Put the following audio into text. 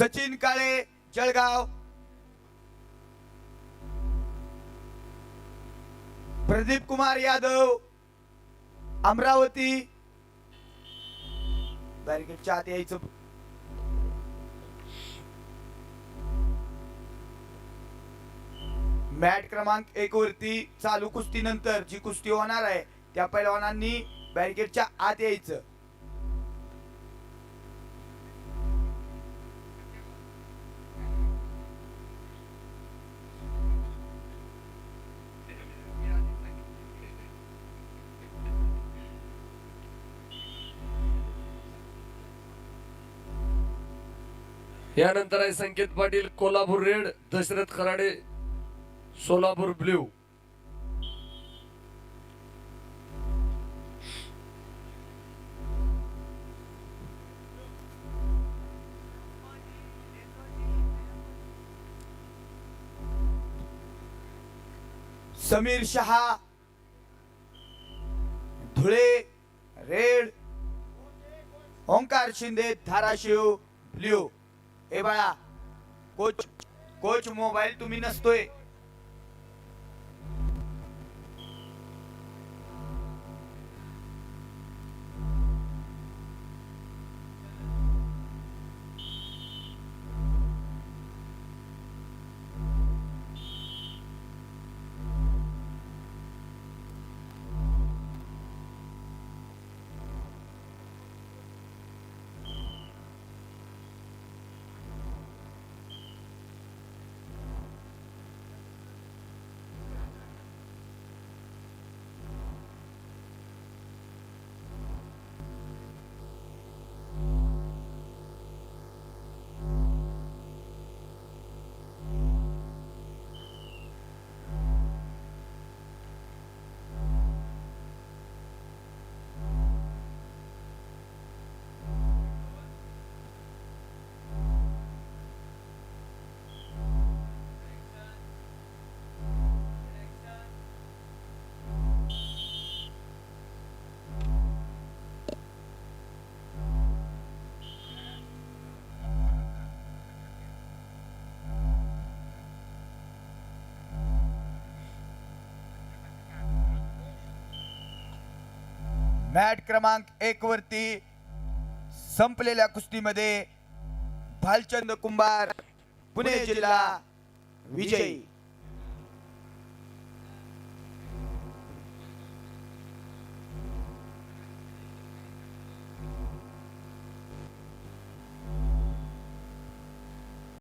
सचिन काळे जळगाव. प्रदीप कुमार यादव अमरावती. बॅरिकेडच्या आत यायचं. मॅट क्रमांक एक वरती चालू कुस्ती नंतर जी कुस्ती होणार आहे त्या पैलवानांनी बॅरिकेडच्या आत यायचं. यानंतर आहे Sanket Patil Kolhapur red Dasharath Kharade Solapur blue. Samir Shah Dhule red Omkar Shinde Dharashiv blue. ए बाळा कोच कोच मोबाईल तुम्ही नसतोय. मॅट क्रमांक एक वरती संपलेल्या कुस्तीमध्ये भालचंद कुंभार पुणे जिल्हा विजयी.